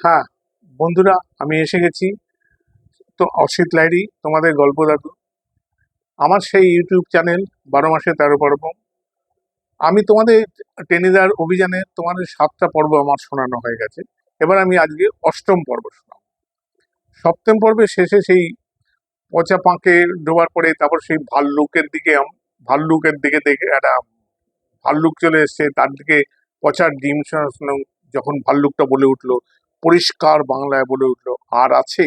হ্যাঁ বন্ধুরা, আমি এসে গেছি। তো অসিত লাইরি তোমাদের গল্প দাদু। আমার সেই ইউটিউব চ্যানেল, বারো মাসে তেরো পর্ব। আমি তোমাদের টেনিদার অভিযানে তোমাদের সাতটা পর্ব আমার শোনানো হয়ে গেছে। এবার আমি আজকে অষ্টম পর্ব শোনাব। সপ্তম পর্বের শেষে সেই পচা পাঁকে ডোবার পরে তারপর সেই ভাল্লুকের দিকে ভাল্লুকের দিকে দেখে একটা ভাল্লুক চলে এসছে। তার দিকে পচার ডিম যখন ভাল্লুকটা বলে উঠল পরিষ্কার বাংলায় বলে উঠল, আর আছে?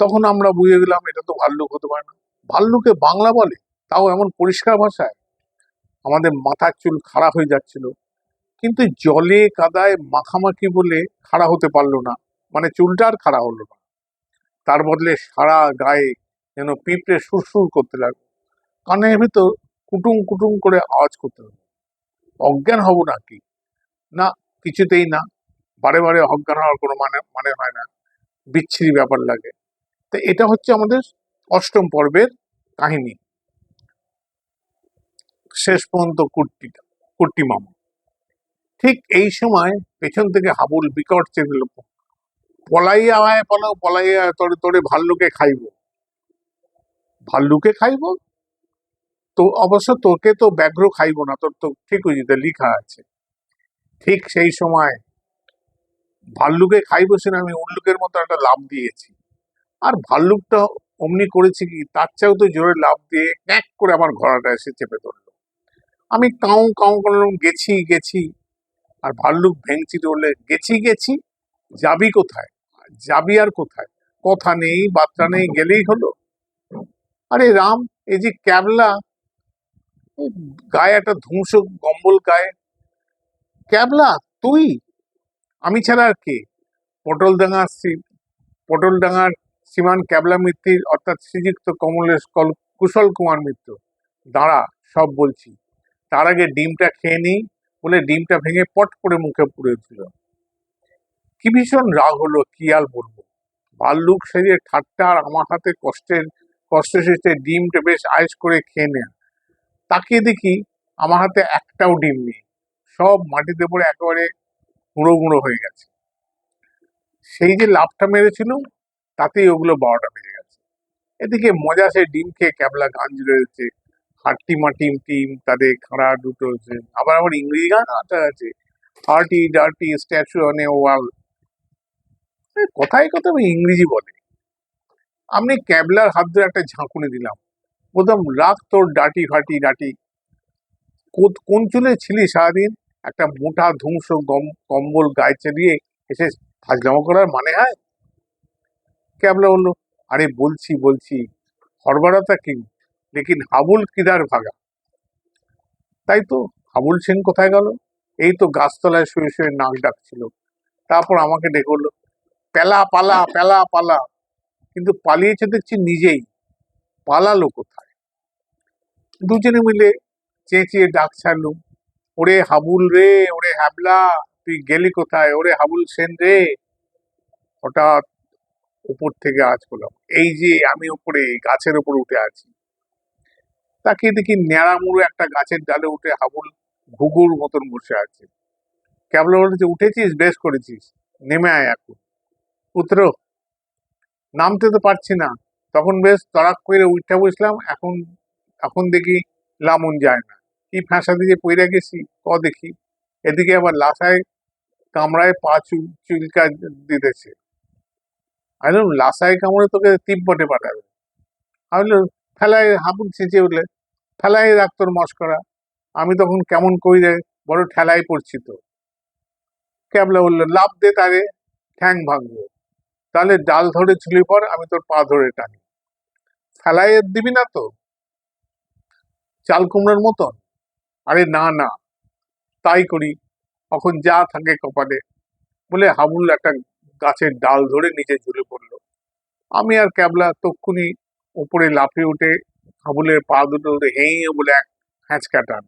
তখন আমরা বুঝে গেলাম, এটা তো ভাল্লুক হতে পারে না। ভাল্লুকে বাংলা বলে, তাও এমন পরিষ্কার ভাষায়। আমাদের মাথার চুল খাড়া হয়ে যাচ্ছিল। কিন্তু জলে কাদায় মাখামাখি বলে খাড়া হতে পারল না। মানে চুলটা আর খাড়া হলো না। তার বদলে সারা গায়ে যেন পিঁপড়ে সুরসুর করতে লাগল। কানের ভিতর কুটুম কুটুম করে আওয়াজ করতে লাগল। অজ্ঞান হব নাকি না, কিছুতেই না। বারে বারে অজ্ঞান হওয়ার কোনো মানে মানে হয় না। বিচ্ছিরি ব্যাপার লাগে। তো এটা হচ্ছে আমাদের অষ্টম পর্বের কাহিনী। শেষ পর্যন্ত কুর্তি কুর্তি মামা। ঠিক এই সময় পেছন থেকে হাবুল বিকট চেপে পলাইয়া আয়, পলাও, পলাইয়া তোরে তোরে ভাল্লুকে খাইব। ভাল্লুকে খাইব? তো অবশ্য তোকে তো ব্যাঘ্র খাইব না, তোর তো ঠিক হয়েছে লিখা আছে। ঠিক সেই সময় ভাল্লুকে খাই বসে না, আমি উল্লুকের মতো একটা লাভ দিয়েছি। আর ভাল্লুকটা অমনি করেছে কি, তার চেয়েও তো জোরে লাভ দিয়ে এক করে আমার ঘোড়াটা এসে চেপে ধরলো। আমি কাউ কাউ করলাম গেছি গেছি। আর ভাল্লুক ভেঙচি ধরলে, গেছি গেছি, যাবি কোথায়? যাবি আর কোথায়? কথা নেই, বার্তা নেই, গেলেই হলো। আরে রাম, এই যে ক্যাবলা গায়ে একটা ধ্বংস কম্বল গায়ে। ক্যাবলা, তুই? আমি ছাড়া আর কে? পটল পটলডাঙ্গা শ্রী- পটলডাঙ্গার শ্রীমান ক্যাবলা মিত্তির অর্থাৎ শ্রীযুক্ত কমলেশ কল- কুশল কুমার মিত্র। দাঁড়া, সব বলছি। তার আগে ডিমটা খেয়ে নিই বলে ডিমটা ভেঙে পট করে মুখে পুড়েছিল কি ভীষণ রাগ হলো, কি আর বলব? ভাল্লুক সেজে ঠাট্টা আর আমার হাতে কষ্টের, কষ্ট শেষে ডিমটা বেশ আয়েস করে খেয়ে নেয়া। তাকিয়ে দেখি আমার হাতে একটাও ডিম নেই। সব মাটিতে পড়ে একেবারে গুঁড়ো গুঁড়ো হয়ে গেছে। সেই যে লাভটা মেরেছিল, তাতেই ওগুলো বারোটা বেজে গেছে। এদিকে মজা সে ডিম খেয়ে ক্যাবলা জুড়ে দিচ্ছে। হাট্টি মাটিম টিম, তাদের খাড়া দুটো হচ্ছে। আবার আবার ইংরেজি গান আছে আছে। Hearty dirty statue on wall. কথায় কথা ইংরেজি বলে। আমি ক্যাবলার হাত ধরে একটা ঝাঁকুনি দিলাম। বলতাম রাখ তোর ডাটি ফাটি ডাটি। কোন চুলে ছিলি সারাদিন? একটা মোটা গম, কম্বল গায়ে চালিয়ে এসে ফাজলামো করার মানে হয়? ক্যাবলা বলল? আরে বলছি বলছি হরবরাতা কি? লেকিন হাবুল কিদার ভাগা। তাই তো, হাবুল সেন কোথায় গেল? এই তো গাছতলায় শুয়ে শুয়ে নাক ডাকছিল। তারপর আমাকে ডেকে বলল, পেলা পালা পেলা পালা। কিন্তু পালিয়েছে দেখছি নিজেই। পালালো কোথায়? দুজনে মিলে চেঁচিয়ে ডাক ছাড়লুম ওরে হাবুল রে, ওরে হ্যাবলা তুই গেলি কোথায়? ওরে হাবুল সেন রে। হঠাৎ উপর থেকে আজ করলাম, এই যে আমি উপরে, গাছের উপর উঠে আছি। তাকে দেখি ন্যাড়ামুড়ো একটা গাছের ডালে উঠে হাবুল ঘুঘুর মতন বসে আছে। কেবল বলেছে উঠেছিস? বেশ করেছিস। নেমে আয় এখন। পুত্র, নামতে তো পারছি না। তখন বেশ তড়াক করে উঠে বসলাম, এখন এখন দেখি লামুন যায় না। কি ফ্যাঁসা দিয়ে পইরা গেছি? ক দেখি। এদিকে আবার লাসায় কামড়ায় পা চুল, চুলকা দিতেছে। আমি লাসায় কামড়ে তোকে তিব্বটে পাঠাবে। আমি ফেলায় হাবুল চেঁচে উঠলে ফেলায় রাখ তোর মস্করা। আমি তখন কেমন কই রে বড় ঠেলায় পড়ছি তো। ক্যাবলা বলল লাভ দে তারে, ঠ্যাং ভাঙবো। তাহলে ডাল ধরে ঝুলি পর আমি তোর পা ধরে টানি। ফেলায় দিবি না তো? চাল কুমড়োর মতন? আরে না না। তাই করি। তখন যা থাকে কপালে। বলে হাবুল একটা গাছের ডাল ধরে নিচে ঝুলে পড়ল। আমি আর ক্যাবলা তক্ষুনি উপরে লাফিয়ে উঠে হাবুলের পা দুটো হেঁয়ে বলে এক হ্যাঁচকা টান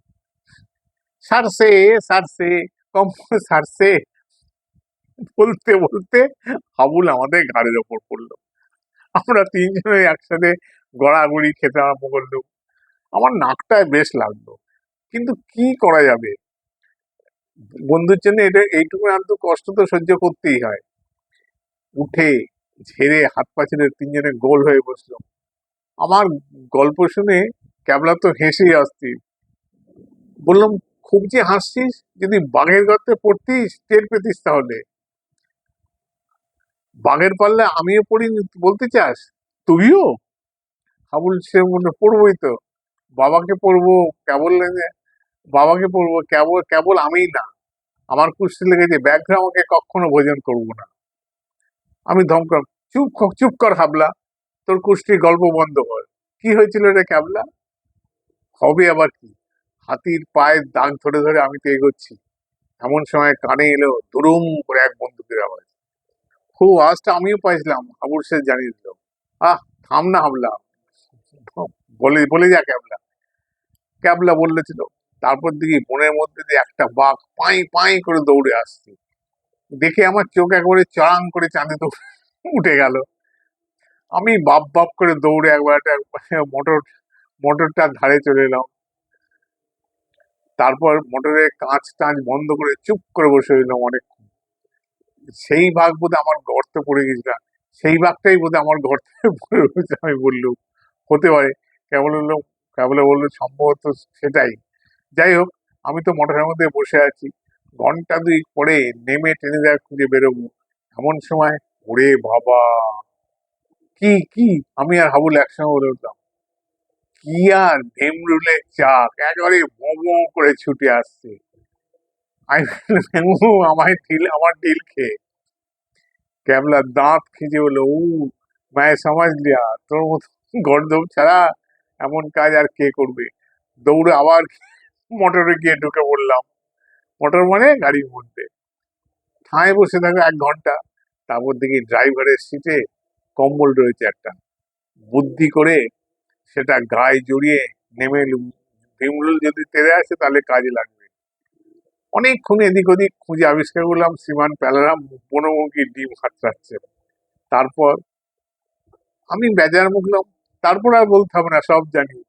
সারসে সারসে কম সারসে বলতে বলতে হাবুল আমাদের ঘাড়ের ওপর পড়ল। আমরা তিনজনে একসাথে গড়াগড়ি খেতে আরম্ভ করল আমার নাকটায় বেশ লাগল। কিন্তু কি করা যাবে? বন্ধুর জন্য এটা এইটুকু আনতো কষ্ট তো সহ্য করতেই হয়। উঠে, ঝেড়ে, হাত পা ছেড়ে তিনজনে গোল হয়ে বসল। আমার গল্প শুনে ক্যাবলা তো হেসেই আসতিস বললাম, খুব যে হাসছিস, যদি বাঘের গর্তে পড়তিস, টের পেতিস তাহলে। বাঘের পাল্লে আমিও পড়িনি, বলতে চাস? তুইও হাবুল সে মনে পড়বই তো। বাবাকে পড়ব, কেবল বাবাকে পড়ব, কেবল কেবল আমিই না। আমার কুস্তি লেগেছে, ব্যাঘ্র আমাকে কখনো ভোজন করব না। আমি ধমকাম চুপ চুপ কর হাবলা, তোর কুষ্টির গল্প বন্ধ কর। কি হয়েছিল রে ক্যাবলা? হবে আবার কি? হাতির পায়ের দাগ ধরে ধরে আমি তো এগোচ্ছি। এমন সময় কানে এলো দুরুম করে এক বন্দুকের আওয়াজ। খুব আওয়াজটা আমিও পাইছিলাম, হাবুর সে জানিয়ে দিল। আহ, থাম না হাবলা। বলে বলে যা ক্যাবলা। ক্যাবলা বললেছিল তারপর দেখি বনের মধ্যে দিয়ে একটা বাঘ পাই পাই করে দৌড়ে আসছে। দেখে আমার চোখ একবারে চড়াং করে চাঁদে তো উঠে গেল। আমি বাপ বাপ করে দৌড়ে একবার একটা মোটর মোটরটার ধারে চলে এলাম। তারপর মোটরের কাঁচ টাঁচ বন্ধ করে চুপ করে বসে রইলাম অনেকক্ষণ। সেই ভাগ বোধহয় আমার গর্তে পড়ে গেছিলাম সেই ভাগটাই বোধহয় আমার গর্তে পড়ে আমি বললুম। হতে পারে। কেবল হলো কেবল বলল সম্ভবত সেটাই। যাই হোক, আমি তো মোটরের মধ্যে বসে আছি। ঘণ্টা দুই পরে নেমে ট্রেনে যা খুঁজে বেরোবো। এমন সময়, ওরে বাবা! কি কি? আমি আর হাবুল একসঙ্গে বলে উঠলাম, কি আর ভেমরুলের চাক? একেবারে মোমো করে ছুটে আসছে। আমি আমায় ঢিল আমার ঢিল খেয়ে। ক্যাবলা দাঁত খিচে বলল, উ, মায়ের সমাজ লিয়া, তোর মতো গর্দব ছাড়া এমন কাজ আর কে করবে? দৌড়ে আবার মোটরে গিয়ে ঢুকে পড়লাম। মোটর মানে গাড়ির মধ্যে ঠাঁই বসে থাকো এক ঘণ্টা, তারপর দেখি ড্রাইভারের সিটে কম্বল রয়েছে একটা। বুদ্ধি করে সেটা গায়ে জড়িয়ে নেমে ভীমরুল যদি তেড়ে আসে তাহলে কাজে লাগবে। অনেকক্ষণ এদিক ওদিক খুঁজে আবিষ্কার করলাম, শ্রীমান প্যালারাম বনমুখী ডিম হাতড়াচ্ছে তারপর আমি বেজার মুখলাম। তারপর আর বলতে হবে না, সব জানি।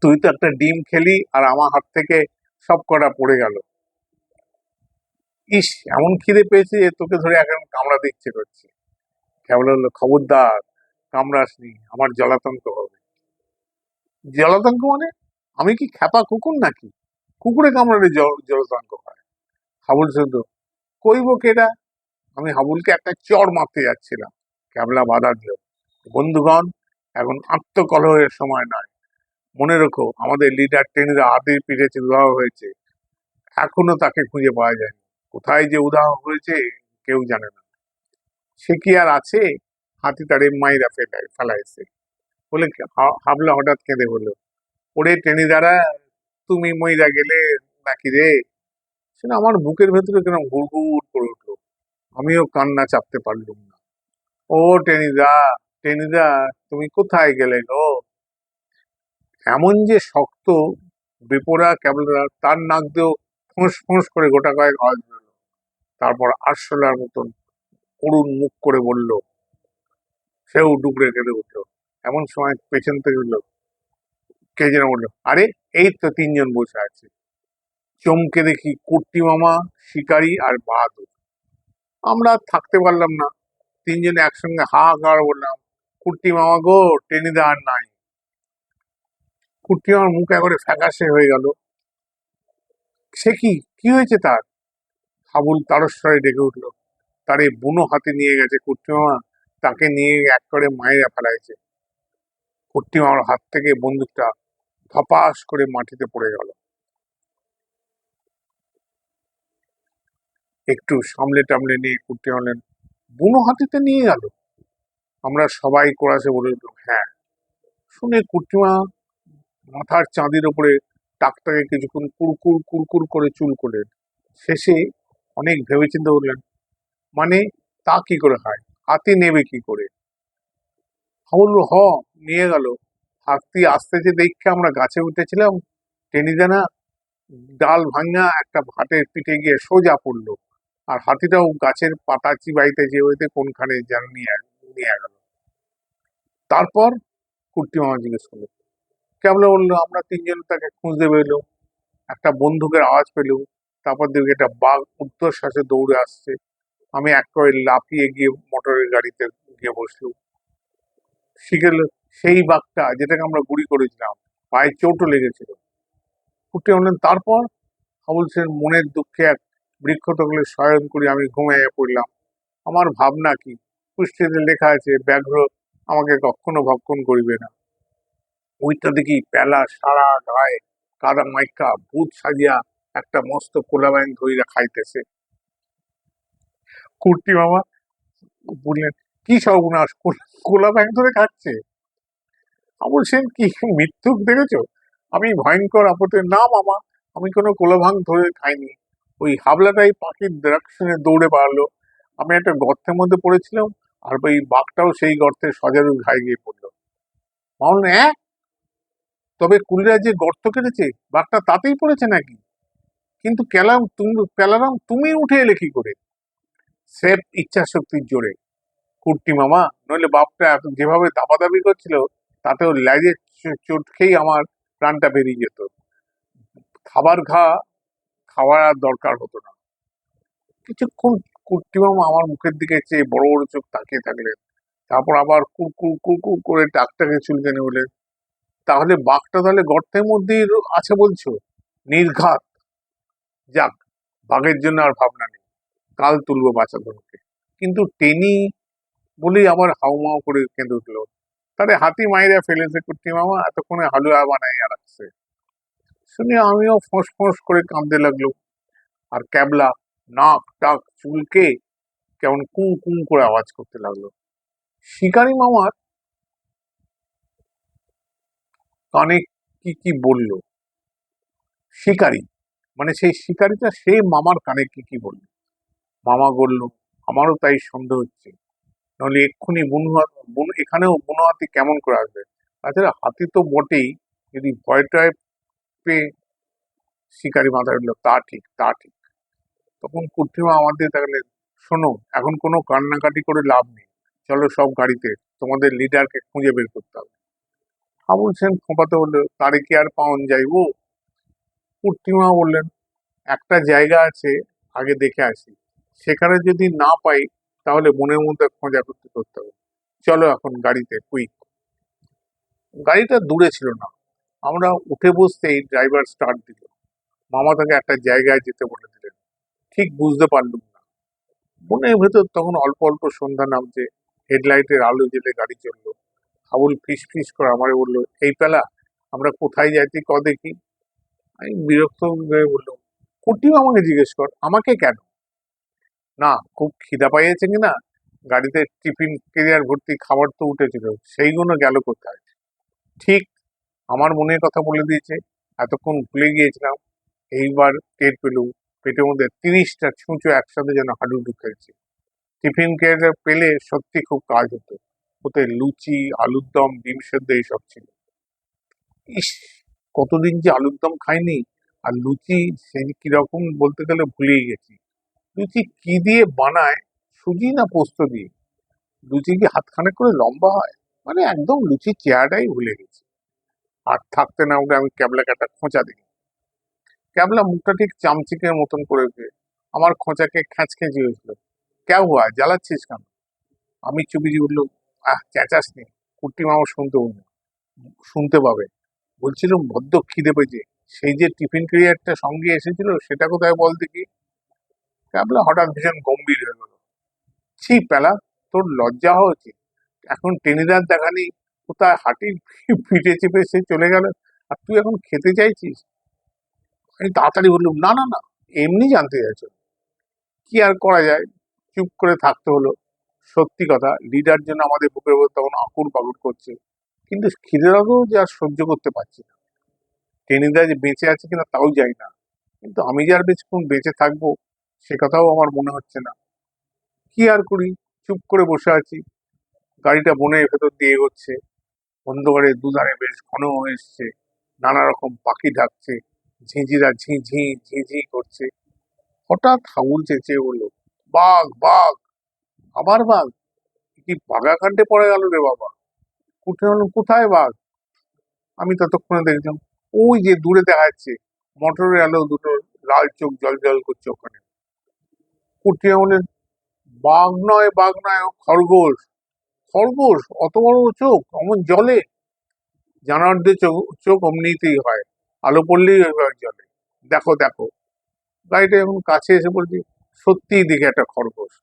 তুই তো একটা ডিম খেলি আর আমার হাত থেকে সব কটা পড়ে গেল। ইস, এমন খিদে পেয়েছে তোকে ধরে এখন কামড়া দিচ্ছে করছে। কেবল হলো, খবরদার, কামড়াসনি, আমার জলাতঙ্ক হবে। জলাতঙ্ক মানে? আমি কি খ্যাপা কুকুর নাকি? কুকুরে কামড়ালে জল- জলাতঙ্ক হয়। হাবুল শুধু, কইব কেডা? আমি হাবুলকে একটা চর মারতে যাচ্ছিলাম। ক্যাবলা বাধা দিল, বন্ধুগণ এখন আত্মকলহের সময় নয়। মনে রেখো, আমাদের লিডার ট্রেনিরা হাতির পিঠে উদাহ হয়েছে, এখনও তাকে খুঁজে পাওয়া যায়নি। কোথায় যে উদাহ হয়েছে, কেউ জানে না। সে কি আর আছে? হাতি তার মাইরা ফেলায়, ফেলাইছে। বলে হাবলা হঠাৎ কেঁদে বলল, ওরে টেনি টেনিদারা তুমি মইরা গেলে নাকি রে? সেটা আমার বুকের ভেতরে কেন গুড়গুড় করে উঠল। আমিও কান্না চাপতে পারলুম না। ও টেনিদা টেনিদা, তুমি কোথায় গেলে গো? এমন যে শক্ত বিপরা কেবলরা তার নাক দিয়েও ফোঁস ফোঁস করে গোটা কয়েক আওয়াজ বেরোলো তারপর আরশোলার মতন করুণ মুখ করে বলল, সেও ডুবরে কেঁদে উঠল। এমন সময় পেছন থেকে উঠল কে যেন বলল, আরে, এই তো তিনজন বসে আছে। চমকে দেখি কুট্টি মামা, শিকারি আর বাহাদুর। আমরা থাকতে পারলাম না। তিনজনে একসঙ্গে হাহাকার বললাম কুট্টি মামা গো টেনিদা আর নাই। কুট্টি মামার মুখ একবারে ফ্যাকাশে হয়ে গেল। সে কি? কি হয়েছে তার? হাবুল তারস্বরে ডেকে উঠল। তারে বুনো হাতে নিয়ে গেছে কুট্টি মামা, তাকে নিয়ে এক করে মায়েরা ফেলাইছে। কুট্টি মামার হাত থেকে বন্দুকটা ধপাস করে মাটিতে পড়ে গেল। একটু সামলে টামলে নিয়ে কুর্তি মারলেন বুনো হাতিতে নিয়ে গেল। আমরা সবাই কোরাসে বলে হ্যাঁ। শুনে কুট্টিমা মাথার চাঁদির ওপরে টাকটাকে কিছুক্ষণ কুরকুর কুরকুর করে চুল করলেন শেষে অনেক ভেবেচিন্তে বললেন মানে তা কি করে হয়? হাতি নেবে কি করে? বলল, হ, নিয়ে গেল। হাতি আসতেছে দেখে আমরা গাছে উঠেছিলাম টেনিদা না ডাল ভাঙা, একটা ভাটের পিঠে গিয়ে সোজা পড়ল। আর হাতিটাও গাছের পাতা চিবাইতে যে হইতে কোনখানে যেন নিয়ে নিয়ে গেল। তারপর কুর্তি মামা জিজ্ঞেস করল কেবল বলল, আমরা তিনজন তাকে খুঁজতে বেরোলো, একটা বন্দুকের আওয়াজ পেল, তারপর দেখি একটা বাঘ উত্তর শ্বাসে দৌড়ে আসছে, আমি এক করে লাফিয়ে গিয়ে মোটরের গাড়িতে গিয়ে বসলুম। শিখে সেই বাঘটা যেটাকে আমরা গুড়ি করেছিলাম, পায়ে চোটও লেগেছিল। ফুটে উঠলেন তারপর? হাবুল সেন মনের দুঃখে এক বৃক্ষ তকলে শয়ন করে, আমি ঘুমিয়ে পড়লাম। আমার ভাবনা কি? পুষ্টিতে লেখা আছে, ব্যাঘ্র আমাকে কখনো ভক্ষণ করিবে না। ওইটা দেখি পেলা সারা গায়ে কাদা মাইকা ভূত সাজিয়া একটা মস্ত কোলা ধইরা খাইতেছে। কুর্তি মামা বললেন, কি সর্বনাশ, কোলা- ব্যাং ধরে খাচ্ছে? সেন কি মৃত্যুক দেখেছ? আমি ভয়ঙ্কর আপদে না মামা। আমি কোনো কোলাভাং ধরে খাইনি। ওই হাবলাটাই পাখির ডাইরেকশনে দৌড়ে পারল আমি একটা গর্তের মধ্যে পড়েছিলাম আর ওই বাঘটাও সেই গর্তে সজারু ঘায়ে গিয়ে পড়ল। মামুন হ্যাঁ তবে কুলিরা যে গর্ত কেটেছে? বাঘটা তাতেই পড়েছে নাকি? কিন্তু কেলাম তুমি পেলারাম তুমি উঠে এলে কি করে? সেফ ইচ্ছা শক্তির জোরে। কুর্তি মামা, নইলে বাপটা যেভাবে দাবাদাবি করছিল, তাতেও ল্যাজের চ- চোট খেয়েই আমার প্রাণটা বেরিয়ে যেত। খাবার ঘা, খাওয়ার আর দরকার হতো না। কিছুক্ষণ কুর্তি মামা আমার মুখের দিকে চেয়ে বড় বড় চোখ তাকিয়ে থাকলেন। তারপর আবার কুকুর কুকুর করে ডাকটাকে চুলকানি বললেন তাহলে বাঘটা তাহলে গর্তের মধ্যেই আছে বলছো? নির্ঘাত। যাক, বাঘের জন্য আর ভাবনা নেই। কাল তুলবো বাচ্চা ধরকে কিন্তু টেনি বলেই আবার হাউমাউ করে কেঁদে উঠল। তারে হাতি মাইরা ফেলেছে কুট্টি মামা এতক্ষণে হালুয়া বানাইয়া রাখছে শুনে আমিও ফোঁস ফোঁস করে কাঁদতে লাগল আর ক্যাবলা নাক, টাক চুলকে কেমন কু কু করে আওয়াজ করতে লাগল। শিকারি মামার কানে কি কি বলল? শিকারি মানে সেই শিকারিটা সে মামার কানে কি কি বলল? মামা বলল, আমারও তাই সন্দেহ হচ্ছে। নাহলে এক্ষুনি বনু এখানেও বনুহাতি কেমন করে আসবে? তাছাড়া হাতি তো বটেই, যদি ভয়টায় পেয়ে শিকারি মাথায় উঠল, তা ঠিক তা ঠিক। তখন কুর্তিমা আমাদের তাহলে শোনো, এখন কোনো কান্নাকাটি করে লাভ নেই। চলো সব গাড়িতে, তোমাদের লিডারকে খুঁজে বের করতে হবে। হাবুল সেন খোঁপাতে বলল, তারে কি আর পাওন যাইবো কুর্তিমা বললেন, একটা জায়গা আছে, আগে দেখে আসি। সেখানে যদি না পাই, তাহলে মনের মধ্যে খোঁজাখুঁজি করতে করতে হবে। চলো এখন গাড়িতে, কুইক। গাড়িটা দূরে ছিল না। আমরা উঠে বসতেই ড্রাইভার স্টার্ট দিল। মামা তাকে একটা জায়গায় যেতে বলে দিলেন ঠিক বুঝতে পারলুম না। মনের ভেতর তখন অল্প অল্প সন্ধ্যা নামছে হেডলাইটের আলো জেলে গাড়ি চলল। হাবুল ফিস ফিস করে আমারে বলল, এই পেলা, আমরা কোথায় যাইতে, ক দেখি? আমি বিরক্ত হয়ে বললাম কুটিও আমাকে জিজ্ঞেস কর, আমাকে কেন? না, খুব খিদা পাইয়েছে কিনা গাড়িতে টিফিন কেরিয়ার ভর্তি খাবার তো উঠেছিল, সেইগুলো গেল কোথায়? ঠিক, আমার মনের কথা বলে দিয়েছে, এতক্ষণ ভুলে গিয়েছিলাম, এইবার টের পেলুম পেটের মধ্যে তিরিশটা ছুঁচো একসাথে যেন হাডুডু খেয়েছে টিফিন কেরিয়ার পেলে সত্যি খুব কাজ হতো। ওতে লুচি, আলুর দম, ডিম সেদ্ধ এইসব ছিল। ইস, কতদিন যে আলুর দম খাইনি, আর লুচি সেই কীরকম বলতে গেলে ভুলেই গেছি। লুচি কি দিয়ে বানায়, সুজি না পোস্ত দিয়ে? লুচি কি হাতখানে করে লম্বা হয়? মানে একদম লুচি চেয়ারটাই ভুলে গেছি। আর থাকতে না উঠে আমি ক্যাবলাকে একটা খোঁচা দিই ক্যাবলা মুখটা ঠিক চামচিকের মতন করে দিয়ে আমার খোঁচাকে খ্যাঁচ খেঁচি হয়েছিল কেউ হুয়া জ্বালাচ্ছিস কেন? আমি চুপিচি উঠল আহ চেঁচাস নি কুর্তি মামা শুনতে উঠল শুনতে পাবে। বলছিলাম, বড্ড খিদে পেয়েছে, সেই যে টিফিন ক্যারিয়ারটা সঙ্গে এসেছিল সেটা কোথায় বল দেখি। ক্যাবলা হঠাৎ ভীষণ গম্ভীর হয়ে গেল। ছি পেলা, তোর লজ্জা হওয়া উচিত। এখন টেনিদার দেখা নেই কোথায় হাঁটির পিঠে চেপে সে চলে গেল, আর তুই এখন খেতে চাইছিস? আমি তাড়াতাড়ি বললাম, না না না, এমনি জানতে চাইছো। কি আর করা যায়? চুপ করে থাকতে হলো। সত্যি কথা, লিডার জন্য আমাদের বুকের উপর তখন আকুর পাকুর করছে। কিন্তু খিদের যে আর সহ্য করতে পারছি না। টেনিদা যে বেঁচে আছে কিনা তাও জানি না। কিন্তু আমি যে আর বেশিক্ষণ বেঁচে থাকব, সে কথাও আমার মনে হচ্ছে না। কি আর করি? চুপ করে বসে আছি। গাড়িটা বনের ভেতর দিয়ে এগোচ্ছে। অন্ধকারে দুধারে বেশ ঘন এসছে। নানা রকম পাখি ডাকছে। ঝিঁঝিরা ঝি ঝি ঝি ঝি করছে। হঠাৎ হাউল চেঁচিয়ে বলল, বাঘ বাঘ, আবার বাঘ? কি বাঘাকাণ্ডে পড়ে গেল রে বাবা? হলো, কোথায় বাঘ? আমি ততক্ষণে দেখলাম, ওই যে দূরে দেখা যাচ্ছে, মোটরের আলো দুটো লাল চোখ জল জল করছে ওখানে। কুটিয়া বলেন বাঘ নয় বাঘ নয় খরগোশ খরগোশ, অত বড় চোখ, অমন জলে? জানোয়ারদের চোখ চোখ অমনিতেই হয়। আলো পড়লেই ওইভাবে জলে দেখো দেখো। গাড়িটা এখন কাছে এসে বলছি সত্যিই দেখে একটা খরগোশ।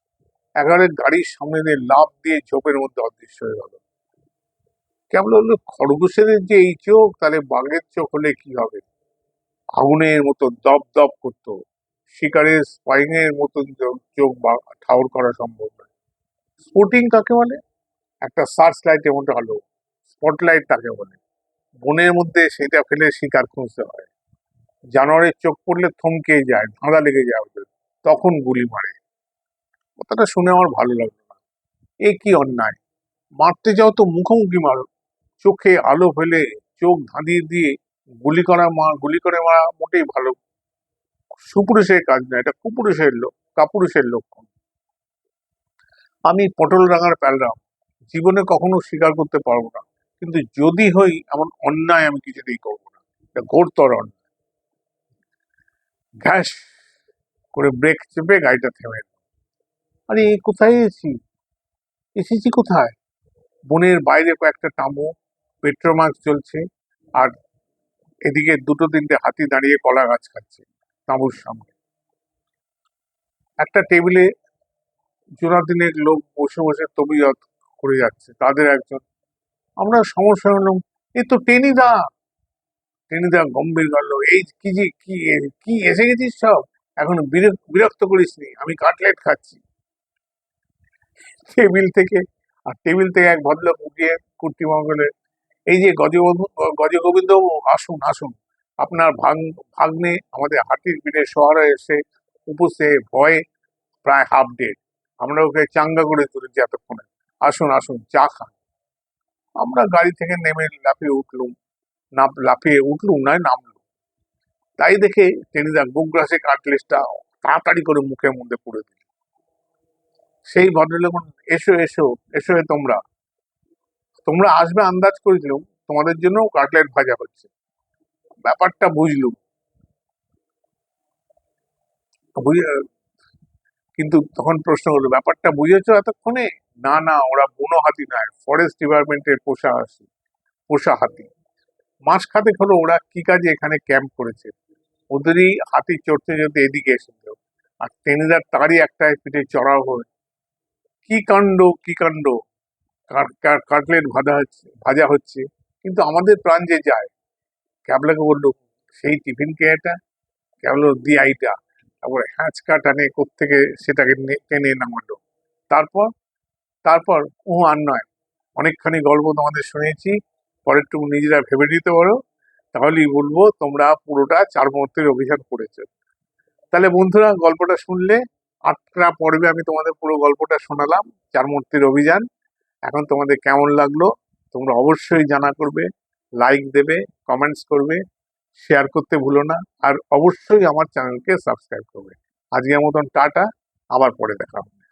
একেবারে গাড়ির সামনে দিয়ে লাফ দিয়ে ঝোপের মধ্যে অদৃশ্য হয়ে গেল। কেমন হলো? খরগোশের যে এই চোখ, তাহলে বাঘের চোখ হলে কি হবে? আগুনের মতো দপ দপ করতো। শিকারের স্পাইং এর মতন চোখ- ঠাউর করা সম্ভব নয়। স্পোর্টিং কাকে বলে? একটা সার্চ লাইট মতো আলো স্পটলাইট তাকে বলে। বনের মধ্যে সেটা ফেলে শিকার খুঁজতে হয়। জানোয়ারের চোখ পড়লে থমকে যায় ধাঁধা লেগে যায় ওদের। তখন গুলি মারে। কথাটা শুনে আমার ভালো লাগল না। এ কি অন্যায়? মারতে যাও তো মুখোমুখি মারো। চোখে আলো ফেলে চোখ ধাঁধিয়ে দিয়ে গুলি করা মা, গুলি করে মারা মোটেই ভালো। সুপুরুষের কাজ না, এটা কুপুরুষের লোক কাপুরুষের লক্ষণ। আমি পটল রাঙার প্যালরাম। জীবনে কখনো স্বীকার করতে পারব না। কিন্তু যদি হই এমন অন্যায় আমি কিছুতেই করব না। এটা ঘোরতর অন্যায় ঘ্যাস করে ব্রেক চেপে গাড়িটা থেমে। আরে, কোথায় এসেছি এসেছি কোথায়? বনের বাইরে কয়েকটা টামো পেট্রোমাক্স চলছে আর এদিকে দুটো তিনটে হাতি দাঁড়িয়ে কলা গাছ খাচ্ছে তাঁবুর সামনে। একটা টেবিলে জোড়া দিনের লোক বসে বসে তবিয়ত করে যাচ্ছে। তাদের একজন আমরা সমস্যা হলাম এ তো টেনিদা। টেনিদা গম্ভীর গেল এই কি যে, কি কি এসে গেছিস সব? এখন বিরক- বিরক্ত করিস নি আমি কাটলেট খাচ্ছি। টেবিল থেকে, আর টেবিল থেকে এক ভদ্রলোক উঠিয়ে কুর্তি মঙ্গলে এই যে গজগোবিন্দ গজগোবিন্দ আসুন আসুন। আপনার ভাগ, ভাগ্নে আমাদের হাতির পিঠে শহরে এসে উপস্থিত ভয়ে প্রায় হাফ ডেট আমরা ওকে চাঙ্গা করে তুলেছি এতক্ষণে। আসুন আসুন, চা খান। আমরা গাড়ি থেকে নেমে লাফিয়ে উঠলুম। না লাফিয়ে উঠলুম নয়, নামলুম। তাই দেখে টেনিদা গুগ্রাসে কাটলেসটা তাড়াতাড়ি করে মুখের মধ্যে পুড়ে দিল। সেই ভদ্রলোক এসো এসো এসো তোমরা। তোমরা আসবে আন্দাজ করেছিলাম, তোমাদের জন্য কাটলেট ভাজা হচ্ছে। ব্যাপারটা বুঝলুম। বুঝে, কিন্তু তখন প্রশ্ন করল ব্যাপারটা বুঝেছ এতক্ষণে? না না, ওরা বুনো হাতি নয় ফরেস্ট ডিপার্টমেন্টের পোষা হাতি পোষা হাতি। মাস খাতেক হলো ওরা কি কাজে এখানে ক্যাম্প করেছে। ওদেরই হাতি চড়তে চড়তে এদিকে এসেছিল আর টেনিদার তারই একটা পিঠে চড়াও হয়ে কি কাণ্ড কি কাণ্ড? কাট- কাট- কাটলেট ভাজা হচ্ছে ভাজা হচ্ছে। কিন্তু আমাদের প্রাণ যে যায়, ক্যাবলাকে বলল, সেই টিফিন কে এটা? ক্যাবলো দি আইটা। তারপরে হ্যাঁচকা টানে কোত্থেকে সেটাকে টেনে নামালো। তারপর তারপর ও আর নয়। অনেকখানি গল্প তোমাদের শুনেছি পরেরটুকু নিজেরা ভেবে নিতে পারো। তাহলেই বলব তোমরা পুরোটা চার মুহূর্তের অভিযান করেছ। তাহলে বন্ধুরা, গল্পটা শুনলে আটটা পর্বে আমি তোমাদের পুরো গল্পটা শোনালাম, চার মূর্তির অভিযান। এখন তোমাদের কেমন লাগল তোমরা অবশ্যই জানা করবে লাইক দেবে কমেন্টস করবে শেয়ার করতে ভুলো না, আর অবশ্যই আমার চ্যানেলকে সাবস্ক্রাইব করবে। আজকের মতন টাটা, আবার পরে দেখা হবে।